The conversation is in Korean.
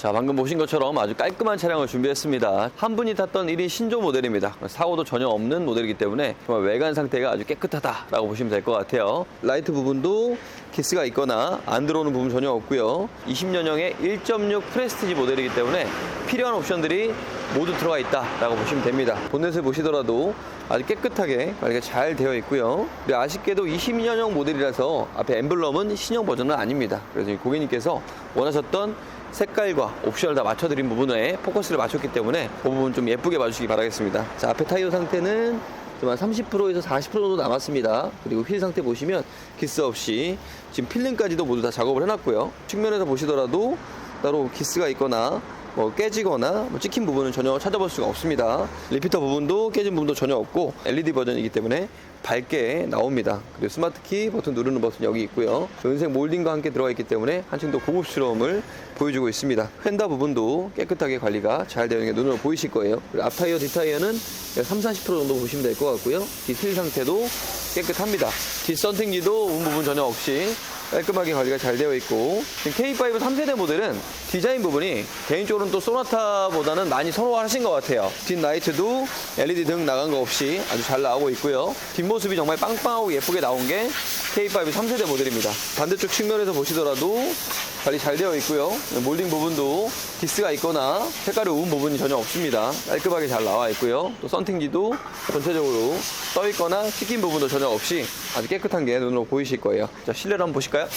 자, 방금 보신 것처럼 아주 깔끔한 차량을 준비했습니다. 한 분이 탔던 1인 신조 모델입니다. 사고도 전혀 없는 모델이기 때문에 정말 외관 상태가 아주 깨끗하다라고 보시면 될 것 같아요. 라이트 부분도 키스가 있거나 안 들어오는 부분 전혀 없고요. 20년형의 1.6 프레스티지 모델이기 때문에 필요한 옵션들이 모두 들어가 있다라고 보시면 됩니다. 본넷을 보시더라도 아주 깨끗하게 관리가 잘 되어 있고요. 그리고 아쉽게도 22년형 모델이라서 앞에 엠블럼은 신형 버전은 아닙니다. 그래서 이 고객님께서 원하셨던 색깔과 옵션을 다 맞춰드린 부분에 포커스를 맞췄기 때문에 그 부분 좀 예쁘게 봐주시기 바라겠습니다. 자, 앞에 타이어 상태는 좀한 30%에서 40% 정도 남았습니다. 그리고 휠 상태 보시면 기스 없이 지금 필름까지도 모두 다 작업을 해놨고요. 측면에서 보시더라도 따로 기스가 있거나 뭐 깨지거나 뭐 찍힌 부분은 전혀 찾아볼 수가 없습니다. 리피터 부분도 깨진 부분도 전혀 없고 LED 버전이기 때문에 밝게 나옵니다. 그리고 스마트 키 버튼 누르는 버튼 여기 있고요. 은색 몰딩과 함께 들어가 있기 때문에 한층 더 고급스러움을 보여주고 있습니다. 휀다 부분도 깨끗하게 관리가 잘 되어 있는 게 눈으로 보이실 거예요. 그리고 앞 타이어, 뒷 타이어는 3, 40% 정도 보시면 될 것 같고요. 뒷휠 상태도 깨끗합니다. 뒷 썬팅기도 운 부분 전혀 없이 깔끔하게 관리가 잘 되어 있고 지금 K5 3세대 모델은 디자인 부분이 개인적으로 는또 소나타보다는 많이 선호하신 것 같아요. 뒷 라이트도 LED 등 나간 거 없이 아주 잘 나오고 있고요. 뒷모습이 정말 빵빵하고 예쁘게 나온 게 K5 3세대 모델입니다. 반대쪽 측면에서 보시더라도 관리 잘 되어 있고요. 몰딩 부분도 기스가 있거나 색깔이 우은 부분이 전혀 없습니다. 깔끔하게 잘 나와 있고요. 또 썬팅지도 전체적으로 떠 있거나 찢긴 부분도 전혀 없이 아주 깨끗한 게 눈으로 보이실 거예요. 자 실내로 한번 보실까요?